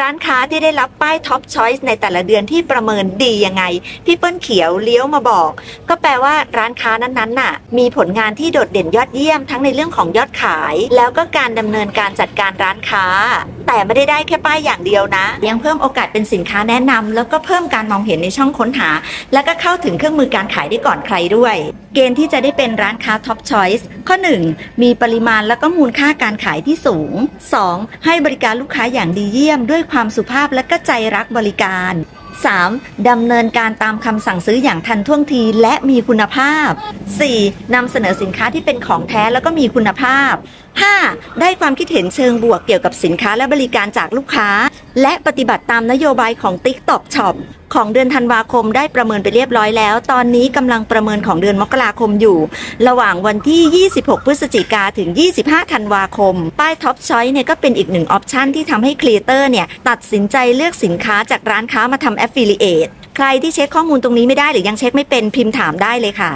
ร้านค้าที่ได้รับป้ายท็อปชอยส์ในแต่ละเดือนที่ประเมินดียังไง พี่เปิ้ลเขียวเลี้ยวมาบอก ก็แปลว่าร้านค้านั้นๆน่ะ มีผลงานที่โดดเด่นยอดเยี่ยมทั้งในเรื่องของยอดขาย แล้วก็การดำเนินการจัดการร้านค้า แต่ไม่ได้ได้แค่ป้ายอย่างเดียวนะ ยังเพิ่มโอกาสเป็นสินค้าแนะนำแล้วก็เพิ่มการมองเห็นในช่องค้นหา แล้วก็เข้าถึงเครื่องมือการขายได้ก่อนใครด้วย เกณฑ์ที่จะได้เป็นร้านค้าท็อปชอยส์ข้อ 1 มีปริมาณแล้วก็มูลค่าการขายที่สูง 2. ให้บริการลูกค้าอย่างดีเยี่ยม ด้วยความสุภาพและก็ใจรักบริการ 3. ดำเนินการตามคำสั่งซื้ออย่างทันท่วงทีและมีคุณภาพ 4. นำเสนอสินค้าที่เป็นของแท้แล้วก็มีคุณภาพ 5. ได้ความคิดเห็นเชิงบวกเกี่ยวกับสินค้าและบริการจากลูกค้า และปฏิบัติตามนโยบายของ TikTok Shop ของเดือนธันวาคมได้ประเมินไปเรียบร้อยแล้ว ตอนนี้กำลังประเมินของเดือนมกราคมอยู่ ระหว่างวันที่ 26 พฤศจิกาถึง 25 ธันวาคม ป้ายท็อปช o อยเนี่ยก็เป็นอีกหนึ่งออปชันที่ทำให้ครีเอเตอร์เนี่ยตัดสินใจเลือกสินค้าจากร้านค้ามาทำ Affiliate ใครที่เช็คข้อมูลตรงนี้ไม่ได้หรือยังเช็คไม่เป็นพิมพ์ถามได้เลยค่ะ